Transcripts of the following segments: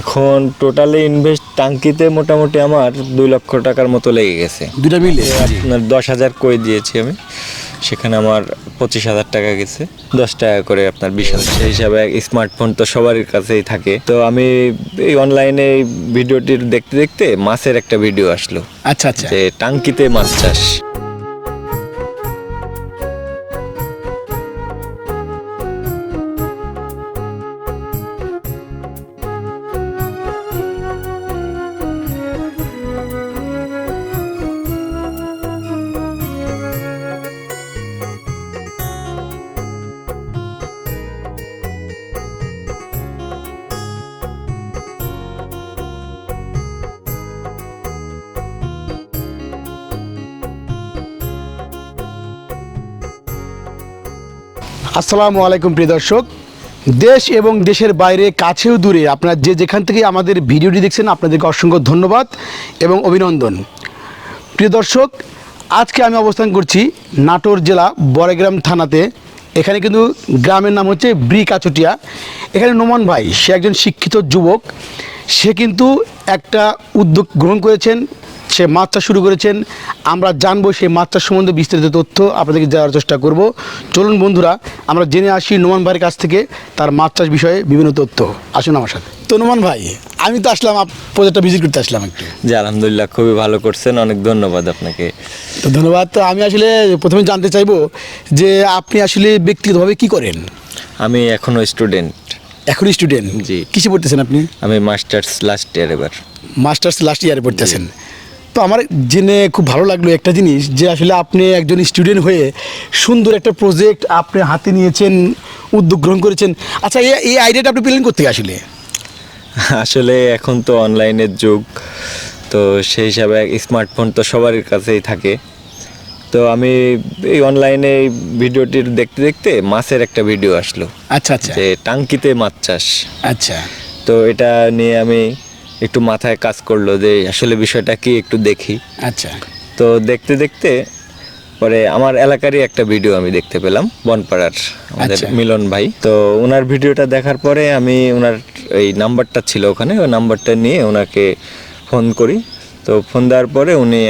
এখন totally invest টাঙ্কিতে মোটামুটি আমার দুই লক্ষ টাকার মতো লেগে গেছে। দুটা মিলে? আপনার দশ হাজার কই দিয়েছি আমি। সেখানে আমার পঁচিশ হাজার টাকা গেছে। দশ টাকা করে আপনার বিশ হাজার। সেই হিসাবে স্মার্টফোন তো সবারই কাছেই থাকে। তো আমি এই অনলাইনে এই ভিডিওটির দেখতে দেখতে মাছের একটা ভিডিও আসলো। আচ্ছা আচ্ছা। যে টাঙ্কিতে মাছ চাষ। আসসালামু আলাইকুম প্রিয় দর্শক। দেশ এবং দেশের বাইরে, কাছেও দূরে আপনারা যে যেখান থেকে আমাদের ভিডিওটি দেখছেন, আপনাদেরকে অসংখ্য ধন্যবাদ এবং অভিনন্দন। প্রিয় দর্শক, আজকে আমি অবস্থান করছি নাটোর জেলা বড়গ্রাম থানাতে। এখানে কিন্তু গ্রামের নাম হচ্ছে ব্রি কাচুটিয়া এখানে নোমান ভাই, সে একজন শিক্ষিত যুবক। সে কিন্তু একটা উদ্যোগ গ্রহণ করেছেন সে মাছ চাষ শুরু করেছেন। আমরা জানব সেই মাছ চাষ সম্বন্ধে বিস্তারিত তথ্য আপনাদেরকে দেওয়ার চেষ্টা করব। চলুন বন্ধুরা আমরা জেনে আসি নোমান ভাইয়ের কাছ থেকে তার মাছ চাষ বিষয়ে বিভিন্ন তথ্য। আসুন আমার সাথে। তো নোমান ভাই আমি তো আসলাম প্রজেক্টটা ভিজিট করতে আসলাম একটু। যে আলহামদুলিল্লাহ খুবই ভালো করছেন অনেক ধন্যবাদ আপনাকে। তো ধন্যবাদ। তো আমি আসলে প্রথমে জানতে চাইব যে আপনি আসলে ব্যক্তিগতভাবে কি করেন? আমি এখনও স্টুডেন্ট এখন স্টুডেন্ট জি। কিসে পড়তেছেন আপনি? আমি মাস্টার্স লাস্ট ইয়ার এবার। মাস্টার্স লাস্ট ইয়ারে পড়তেছেন। তো আমার জেনে খুব ভালো লাগল একটা জিনিস যে আসলে আপনি একজন স্টুডেন্ট হয়ে সুন্দর একটা প্রজেক্ট আপনি হাতে নিয়েছেন উদ্যোগ গ্রহণ করেছেন। আচ্ছা এই আইডিয়াটা আপনি পেলেন করতে আসলে? আসলে এখন তো অনলাইনের যুগ তো সেই হিসাবে স্মার্টফোন তো সবারই কাছেই থাকে। তো আমি এই অনলাইনে ভিডিওটির দেখতে দেখতে মাছের একটা ভিডিও আসলো। আচ্ছা আচ্ছা। যে টাঙ্কিতে মাছ চাষ। আচ্ছা। তো এটা নিয়ে আমি একটু মাথায় কাজ করল যে আসলে বিষয়টা কি একটু দেখি। আচ্ছা। তো দেখতে দেখতে পরে আমার এলাকারই একটা ভিডিও আমি দেখতে পেলাম বনপাড়ার আমাদের আচ্ছা। মিলন ভাই। তো ওনার ভিডিওটা দেখার পরে আমি ওনার এই নাম্বারটা ছিল ওখানে ওই নাম্বারটা নিয়ে ওনাকে ফোন করি। তো ফোন দেওয়ার পরে উনি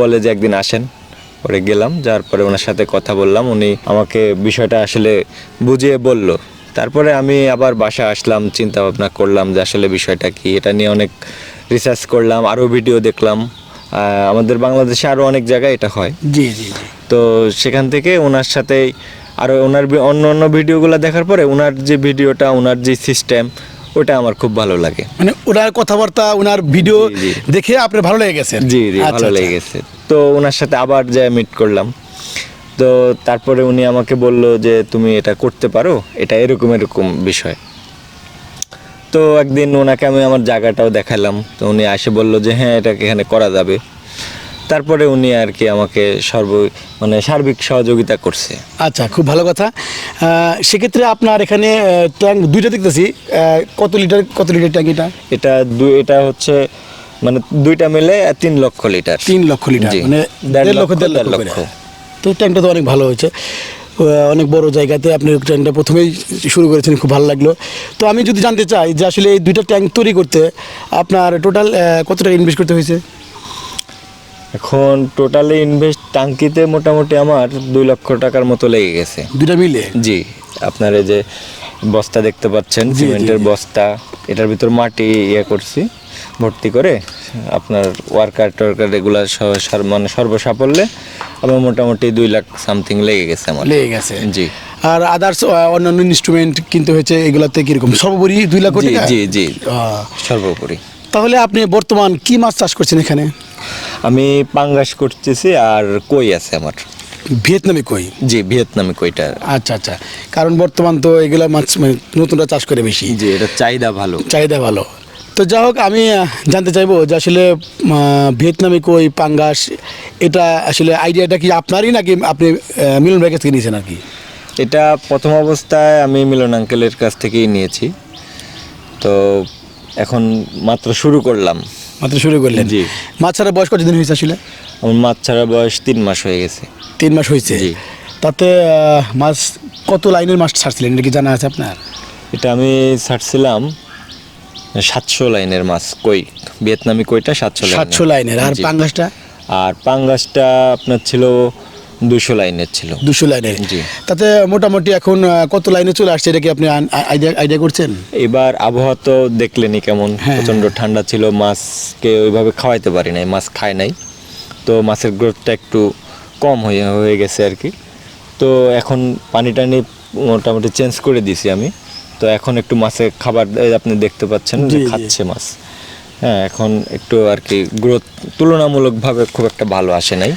বলে যে একদিন আসেন। পরে গেলাম যার পরে ওনার সাথে কথা বললাম উনি আমাকে বিষয়টা আসলে বুঝিয়ে বলল। তারপরে আমি আবার বাসা আসলাম চিন্তা ভাবনা করলাম যে আসলে বিষয়টা কি। এটা নিয়ে অনেক রিসার্চ করলাম আরও ভিডিও দেখলাম। আমাদের বাংলাদেশে আরও অনেক জায়গায় এটা হয়। জি জি তো সেখান থেকে ওনার সাথে আরও ওনার অন্য অন্য ভিডিওগুলো দেখার পরে ওনার যে ভিডিওটা ওনার যে সিস্টেম ওটা আমার খুব ভালো লাগে। মানে ওনার কথাবার্তা ওনার ভিডিও। দেখে আপনার ভালো লেগে গেছে? জি জি আচ্ছা, ভালো আচ্ছা। লেগে গেছে। তো ওনার সাথে আবার যা মিট করলাম। তো তারপরে উনি আমাকে বলল যে তুমি এটা করতে পারো? এটা এরকম এরকম বিষয়। তো একদিন ওনাকে আমি আমার জায়গাটাও দেখালাম। তো উনি এসে বলল যে হ্যাঁ এটা এখানে করা যাবে। তারপরে উনি আর কি আমাকে সর্ব মানে সার্বিক সহযোগিতা করছে। আচ্ছা খুব ভালো কথা। সেক্ষেত্রে আপনার এখানে ট্যাঙ্ক দুইটা দেখতেছি। কত লিটার কত লিটার ট্যাঙ্ক এটা? এটা দুই এটা হচ্ছে মানে দুইটা মিলে তিন লক্ষ লিটার। তিন লক্ষ লিটার মানে দেড় লক্ষ দেড় লক্ষ। তো ট্যাঙ্কটা তো অনেক ভালো হয়েছে। অনেক বড় জায়গাতে আপনি ট্যাঙ্কটা প্রথমেই শুরু করেছেন খুব ভালো লাগল। তো আমি যদি জানতে চাই যে আসলে এই দুইটা ট্যাঙ্ক তৈরি করতে আপনার টোটাল কত টাকা ইনভেস্ট করতে হয়েছে? এখন টোটালি ইনভেস্ট টাঙ্কিতে মোটামুটি আমার দুই লক্ষ টাকার মতো লেগে গেছে। দুইটা মিলে? জি আপনার এই যে বস্তা দেখতে পাচ্ছেন সিমেন্টের বস্তা এটার ভিতর মাটি ইয়ে করছি ভর্তি করে আপনার ওয়ার্কার টোয়ার্কার এগুলা মানে সর্বসাফল্যে আমার মোটামুটি দুই লাখ সামথিং লেগে গেছে আমার। লেগে গেছে। জি। আর আদার্স অন্যান্য ইনস্ট্রুমেন্ট কিনতে হয়েছে এগুলাতে কীরকম? সর্বোপরি দুই লাখ টাকা? জি জি। সর্বোপরি। তাহলে আপনি বর্তমান কি মাছ চাষ করছেন এখানে? আমি পাঙ্গাস করতেছি আর কই আছে আমার। ভিয়েতনামি কই? জি ভিয়েতনামি কইটা। আচ্ছা আচ্ছা। কারণ বর্তমান তো এগুলা মাছ মানে নতুনরা চাষ করে বেশি। জি এটা চাহিদা ভালো। চাহিদা ভালো। তো যাই হোক আমি জানতে চাইব যে আসলে ভিয়েতনামি কই পাঙ্গাস এটা আসলে আইডিয়াটা কি আপনারই নাকি আপনি মিলন ভাইয়ের কাছ থেকে নিয়েছেন আর কি? এটা প্রথম অবস্থায় আমি মিলন আঙ্কেলের কাছ থেকেই নিয়েছি। তো এখন মাত্র শুরু করলাম। মাত্র শুরু করলেন? জি। মাছ ছাড়া বয়স কতদিন হয়েছে আসলে? আমার মাছ ছাড়া বয়স তিন মাস হয়ে গেছে। তিন মাস হয়েছে? জি। তাতে মাছ কত লাইনের মাছ ছাড়ছিলেন? এটা কি জানা আছে আপনার? এটা আমি ছাড়ছিলাম সাতশো লাইনের মাছ কই? ভিয়েতনামি কইটা সাতশো সাতশো লাইনের। আর। পাঙ্গাসটা? আর পাঙ্গাসটা আপনার ছিল দুশো লাইনের ছিল। দুশো লাইনের। জি। তাতে মোটামুটি এখন কত লাইনে চলে আসছে? এটা কি আপনি আইডিয়া করছেন? এবার আবহাওয়া তো দেখলেনি কেমন। হ্যাঁ। প্রচণ্ড ঠান্ডা ছিল মাছকে ওইভাবে খাওয়াইতে পারি নাই মাছ খায় নাই। তো মাছের গ্রোথটা একটু কম হয়ে হয়ে গেছে আর কি। তো এখন পানি টানি মোটামুটি চেঞ্জ করে দিছি আমি। তো এখন একটু মাছে খাবার আপনি দেখতে পাচ্ছেন যে। খাচ্ছে মাছ। হ্যাঁ এখন একটু আর কি গ্রোথ তুলনামূলকভাবে খুব একটা ভালো আসে নাই।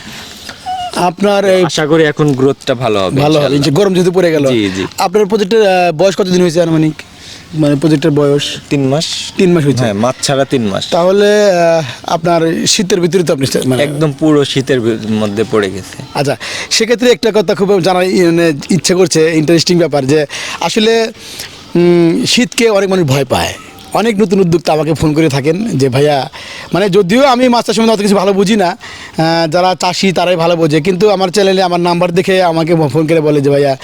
আপনার এই আশা করি এখন গ্রোথটা ভালো হবে ভালো হবে। গরম যেহেতু পড়ে গেল জি, জি। আপনার প্রজেক্টের বয়স কতদিন হয়েছে আনুমানিক? মানে প্রজেক্টের বয়স? তিন মাস। তিন মাস হয়েছে। হ্যাঁ মাছ ছাড়া তিন মাস। তাহলে আপনার শীতের ভিতরে তো আপনি মানে একদম পুরো শীতের মধ্যে পড়ে গেছে। আচ্ছা সেক্ষেত্রে একটা কথা খুব জানার মানে ইচ্ছে করছে ইন্টারেস্টিং ব্যাপার যে আসলে শীতকে অনেক মানুষ ভয় পায়। অনেক নতুন উদ্যোক্তা আমাকে ফোন করে থাকেন যে, ভাইয়া মানে যদিও আমি মাছ চাষের মধ্যে অত কিছু ভালো বুঝি না যারা চাষি তারাই ভালো বোঝে, কিন্তু আমার চ্যানেলে আমার নাম্বার দেখে আমাকে ফোন করে বলে যে, ভাইয়া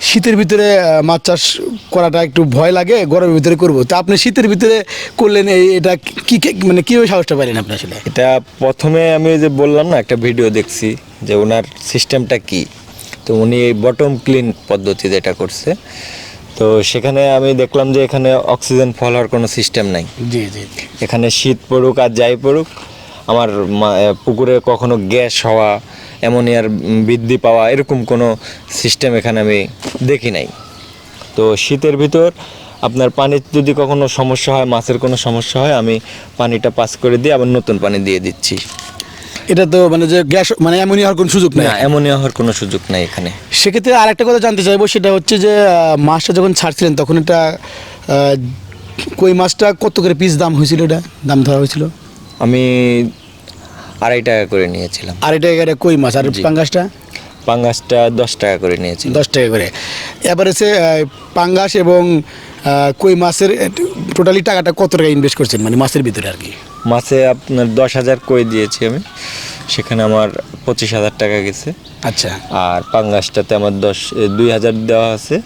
শীতের ভিতরে মাছ চাষ করাটা একটু ভয় লাগে, গরমের ভিতরে করব। তা আপনি শীতের ভিতরে করলেন এই এটা কি, কি- মানে কীভাবে সাহসটা পাইলেন আপনি আসলে? এটা প্রথমে আমি যে বললাম না, একটা ভিডিও দেখছি যে, ওনার সিস্টেমটা কি? তো উনি এই বটম ক্লিন পদ্ধতি যেটা করছে। তো সেখানে আমি দেখলাম যে এখানে অক্সিজেন ফল হওয়ার কোনো সিস্টেম নাই। জি জি এখানে শীত পড়ুক আর যাই পড়ুক আমার পুকুরে কখনো গ্যাস হওয়া অ্যামোনিয়ার বৃদ্ধি পাওয়া এরকম কোনো সিস্টেম এখানে আমি দেখি নাই। তো শীতের ভিতর আপনার পানির যদি কখনো সমস্যা হয় মাছের কোনো সমস্যা হয় আমি পানিটা পাস করে দিয়ে আবার নতুন পানি দিয়ে দিচ্ছি। এটা তো মানে যে গ্যাস মানে এমনই হওয়ার কোনো সুযোগ নেই। না অ্যামোনিয়া হওয়ার কোনো সুযোগ নাই এখানে। সেক্ষেত্রে আর একটা কথা জানতে চাইব সেটা হচ্ছে যে মাছটা যখন ছাড়ছিলেন তখন এটা কই মাছটা কত করে পিস দাম হয়েছিল এটা? দাম ধরা হয়েছিল? আমি আড়াই টাকা করে নিয়েছিলাম। এটা এগারে কই মাছ? আর। পাঙ্গাসটা? পাঙ্গাসটা দশ টাকা করে নিয়েছিলাম। দশ টাকা করে। এবার এসে আহ, পাঙ্গাস এবং কই মাছের টোটালি টাকাটা কত টাকা ইনভেস্ট করছেন? মানে মাছের ভিতরে আর কি। মাছে আপনার দশ হাজার কই দিয়েছি আমি? সেখানে আমার পঁচিশ হাজার টাকা গেছে। আচ্ছা। আর পাঙ্গাসটাতে আমার দশ দুই হাজার দেওয়া আছে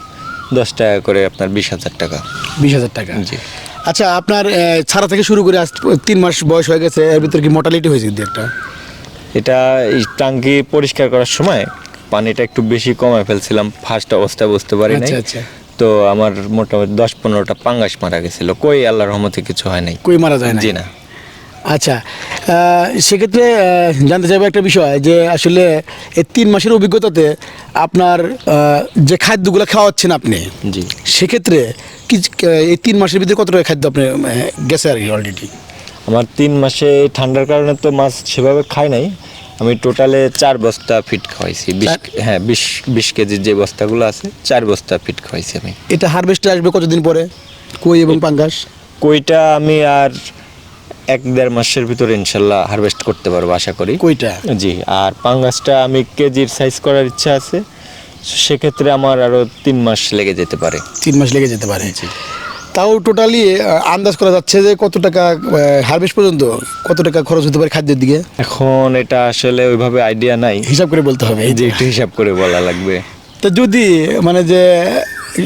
দশ টাকা করে আপনার বিশ হাজার টাকা। বিশ হাজার টাকা। জি। আচ্ছা আপনার ছাড়া থেকে শুরু করে আজ তিন মাস বয়স হয়ে গেছে এর ভিতরে কি মোটালিটি হয়েছে দু একটা? এটা এই টাঙ্কি পরিষ্কার করার সময় পানিটা একটু বেশি কমায় ফেলছিলাম ফার্স্ট অবস্থায় বুঝতে পারি নাই। আচ্ছা, আচ্ছা। তো আমার মোটামুটি দশ পনেরোটা পাঙ্গাস মারা গেছিল। কই আল্লাহর রহমতে কিছু হয় নাই। কই মারা যায় না জি না। আচ্ছা সেক্ষেত্রে জানতে চাইব একটা বিষয় যে আসলে এই তিন মাসের অভিজ্ঞতাতে আপনার যে খাদ্যগুলো খাওয়াচ্ছেন আপনি জি। সেক্ষেত্রে কি এই তিন মাসের ভিতরে কত টাকা খাদ্য আপনি গেছে আর কি অলরেডি আমার তিন মাসে ঠান্ডার কারণে তো মাছ সেভাবে খাই নাই। আমি টোটালে চার বস্তা ফিট খাওয়াইছি বিশ হ্যাঁ বিশ বিশ কেজির যে বস্তাগুলো আছে চার বস্তা ফিট খাওয়াইছি আমি। এটা হারভেস্টে আসবে কতদিন পরে? কই এবং পাঙ্গাস? কইটা আমি আর এক দেড় মাসের ভিতরে ইনশাল্লাহ হারভেস্ট করতে পারব আশা করি। কইটা? জি আর পাঙ্গাসটা আমি কেজির সাইজ করার ইচ্ছা আছে সেক্ষেত্রে আমার আরও তিন মাস লেগে যেতে পারে। তিন মাস লেগে যেতে পারে। তাও টোটালি আন্দাজ করা যাচ্ছে যে কত টাকা হারভেস্ট পর্যন্ত কত টাকা খরচ হতে পারে খাদ্যের দিকে? এখন এটা আসলে ওইভাবে আইডিয়া নাই। হিসাব করে বলতে হবে এই যে একটু হিসাব করে বলা লাগবে। তো যদি মানে যে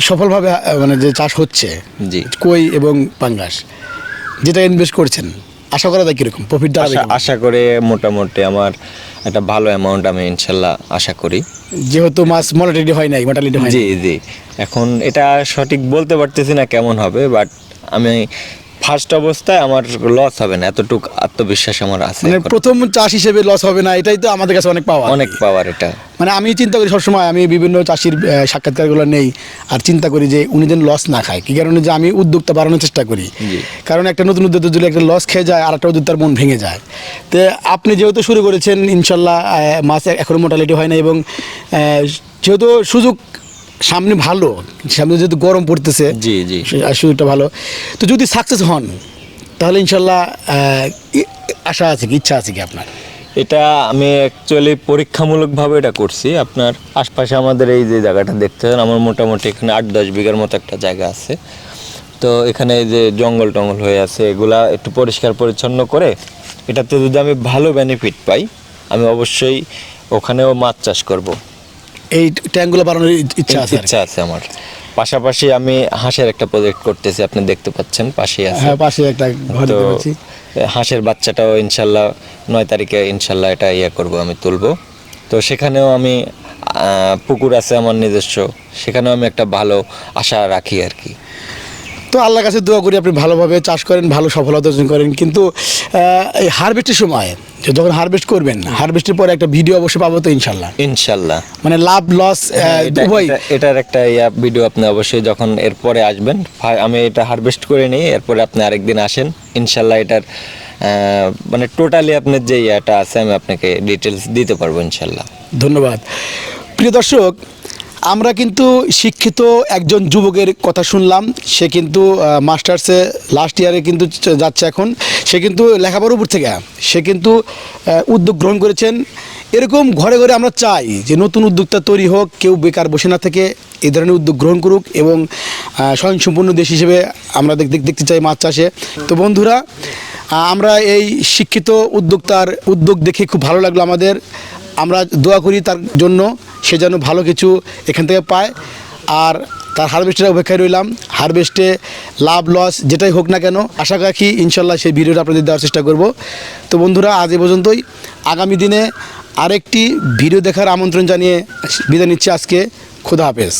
সফলভাবে মানে যে চাষ হচ্ছে জি। কই এবং পাঙ্গাস যেটা ইনভেস্ট করছেন আশা করা যায় কীরকম? প্রফিট দাঁড়াবে আশা আশা করে মোটামুটি আমার একটা ভালো অ্যামাউন্ট আমি ইনশাল্লাহ আশা করি। যেহেতু মাছ মর্টালিটি হয় নাই মর্টালিটি হয় জি জি। এখন এটা সঠিক বলতে পারতেছি না কেমন হবে বাট আমি ফার্স্ট অবস্থায় আমার লস হবে না এতটুকু আত্মবিশ্বাস আমার আছে মানে প্রথম চাষ হিসেবে লস হবে না এটাই তো আমাদের কাছে অনেক পাওয়া অনেক পাওয়ার এটা। মানে আমি চিন্তা করি সবসময় আমি বিভিন্ন চাষির সাক্ষাৎকারগুলো নেই আর চিন্তা করি যে উনি যেন লস না খায় কি কারণে যে আমি উদ্যোক্তা বাড়ানোর চেষ্টা করি। কারণ একটা নতুন উদ্যোক্তা যদি একটা লস খেয়ে যায় আর একটা উদ্যোক্তার মন ভেঙে যায়। তো আপনি যেহেতু শুরু করেছেন ইনশাল্লাহ আহ, মাছ এখনও মোটালিটি হয় না এবং যেহেতু সুযোগ সামনে ভালো সামনে যেহেতু গরম পড়তেছে জি জি। সুযোগটা ভালো। তো যদি সাকসেস হন তাহলে ইনশাল্লাহ আশা আছে কি ইচ্ছা আছে কি আপনার? এটা আমি অ্যাকচুয়ালি পরীক্ষামূলকভাবে এটা করছি। আপনার আশপাশে আমাদের এই যে জায়গাটা দেখতেছেন আমার মোটামুটি এখানে আট দশ বিঘার মতো একটা জায়গা আছে। তো এখানে এই যে জঙ্গল টঙ্গল হয়ে আছে এগুলা একটু পরিষ্কার পরিচ্ছন্ন করে এটাতে যদি আমি ভালো বেনিফিট পাই আমি অবশ্যই ওখানেও মাছ চাষ করব। এই ট্যাঙ্কগুলো বাড়ানোর ই- ইচ্ছা আছে ইচ্ছা আছে আমার। পাশাপাশি আমি হাঁসের একটা প্রজেক্ট করতেছি আপনি দেখতে পাচ্ছেন পাশেই আছে। হ্যাঁ পাশে একটা ঘর দেখতে পাচ্ছি। হাঁসের বাচ্চাটাও ইনশাল্লাহ নয় তারিখে ইনশাল্লাহ এটা ইয়ে করব আমি তুলবো। তো সেখানেও আমি পুকুর আছে আমার নিজস্ব সেখানেও আমি একটা ভালো আশা রাখি আর কি। তো আল্লাহর কাছে দোয়া করি আপনি ভালোভাবে চাষ করেন ভালো সফলতা অর্জন করেন। কিন্তু এই হারভেস্টের সময় যে যখন হারভেস্ট করবেন হারভেস্টের পরে একটা ভিডিও অবশ্যই পাবো তো ইনশাল্লাহ। ইনশাল্লাহ। মানে লাভ লস উভয় এটার একটা ইয়া ভিডিও আপনি অবশ্যই যখন এরপরে আসবেন আমি এটা হারভেস্ট করে নিই এরপরে আপনি আরেকদিন আসেন। ইনশাল্লাহ এটার মানে টোটালি আপনার যে ইয়াটা আছে আমি আপনাকে ডিটেলস দিতে পারব ইনশাল্লাহ। ধন্যবাদ। প্রিয় দর্শক আমরা কিন্তু শিক্ষিত একজন যুবকের কথা শুনলাম। সে কিন্তু মাস্টার্সে লাস্ট ইয়ারে কিন্তু যাচ্ছে এখন। সে কিন্তু লেখাপড়ার উপর থেকে। সে কিন্তু উদ্যোগ গ্রহণ করেছেন। এরকম ঘরে ঘরে আমরা চাই যে নতুন উদ্যোক্তা তৈরি হোক, কেউ বেকার বসে না থেকে এই ধরনের উদ্যোগ গ্রহণ করুক এবং স্বয়ংসম্পূর্ণ দেশ হিসেবে আমরা দেখ- দেখ- দেখতে চাই মাছ চাষে তো বন্ধুরা আমরা এই শিক্ষিত উদ্যোক্তার উদ্যোগ দেখে খুব ভালো লাগল আমাদের। আমরা দোয়া করি তার জন্য, সে যেন ভালো কিছু এখান থেকে পায়। আর তার হারভেস্টের অপেক্ষায় রইলাম। হারভেস্টে লাভ, লস যেটাই হোক না কেন, আশা রাখি ইনশাল্লাহ সেই ভিডিওটা আপনাদের দেওয়ার চেষ্টা করব। তো বন্ধুরা, আজ এ পর্যন্তই। আগামী দিনে আরেকটি ভিডিও দেখার আমন্ত্রণ জানিয়ে বিদায় নিচ্ছি আজকে। খুদা হাফেজ।